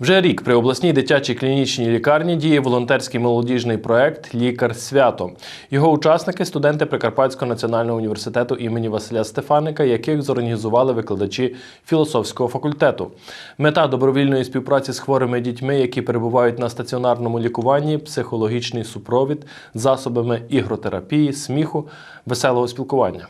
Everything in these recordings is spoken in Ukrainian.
Вже рік при обласній дитячій клінічній лікарні діє волонтерський молодіжний проект Лікар свято. Його учасники студенти Прикарпатського національного університету імені Василя Стефаника, яких зорганізували викладачі філософського факультету. Мета добровільної співпраці з хворими дітьми, які перебувають на стаціонарному лікуванні, психологічний супровід, засобами ігротерапії, сміху, веселого спілкування.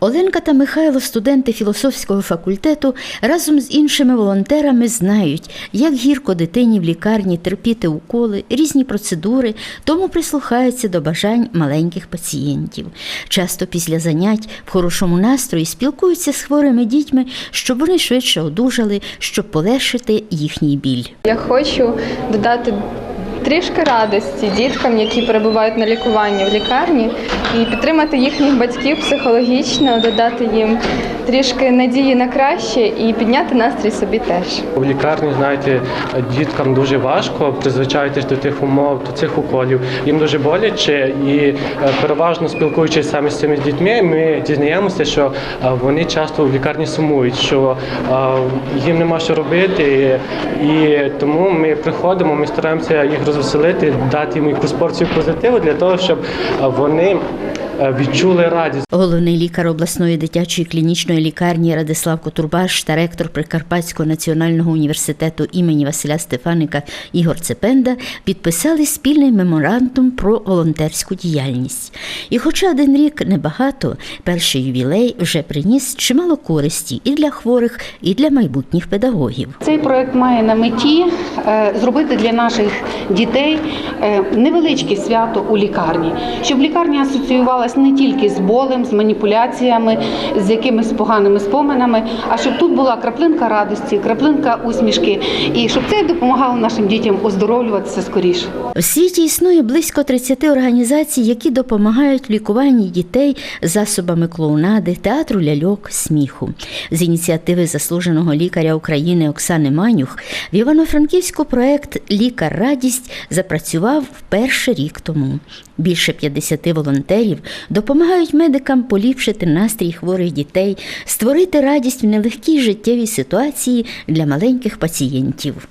Оленка та Михайло, студенти філософського факультету, разом з іншими волонтерами знають, як гірко дитині в лікарні терпіти уколи, різні процедури, тому прислухаються до бажань маленьких пацієнтів. Часто після занять в хорошому настрої спілкуються з хворими дітьми, щоб вони швидше одужали, щоб полегшити їхній біль. Я хочу додати трішки радості діткам, які перебувають на лікуванні в лікарні, і підтримати їхніх батьків психологічно, додати їм трішки надії на краще і підняти настрій собі теж. В лікарні, знаєте, діткам дуже важко призвичаїтись до тих умов, до цих уколів. Їм дуже боляче, і е, переважно спілкуючись саме з цими дітьми, ми дізнаємося, що е, вони часто в лікарні сумують, що е, їм нема що робити, і тому ми приходимо, ми стараємося їх розвеселити, дати їм якусь порцію позитиву для того, щоб вони відчули радість. Головний лікар обласної дитячої клінічної лікарні Радислав Котурбаш та ректор Прикарпатського національного університету імені Василя Стефаника Ігор Цепенда підписали спільний меморандум про волонтерську діяльність. І, хоча один рік небагато, перший ювілей вже приніс чимало користі і для хворих, і для майбутніх педагогів. Цей проект має на меті е, зробити для наших дітей е, невеличке свято у лікарні, щоб лікарня асоціювалась не тільки з болем, з маніпуляціями, з якимись поганими споминами, а щоб тут була краплинка радості, краплинка усмішки, і щоб це допомагало нашим дітям оздоровлюватися скоріше. У світі існує близько 30 організацій, які допомагають в лікуванні дітей засобами клоунади, театру ляльок, сміху. З ініціативи заслуженого лікаря України Оксани Манюх в Івано-Франківську проект Лікар радість запрацював вперше рік тому. Більше 50 волонтерів допомагають медикам поліпшити настрій хворих дітей, створити радість в нелегкій життєвій ситуації для маленьких пацієнтів.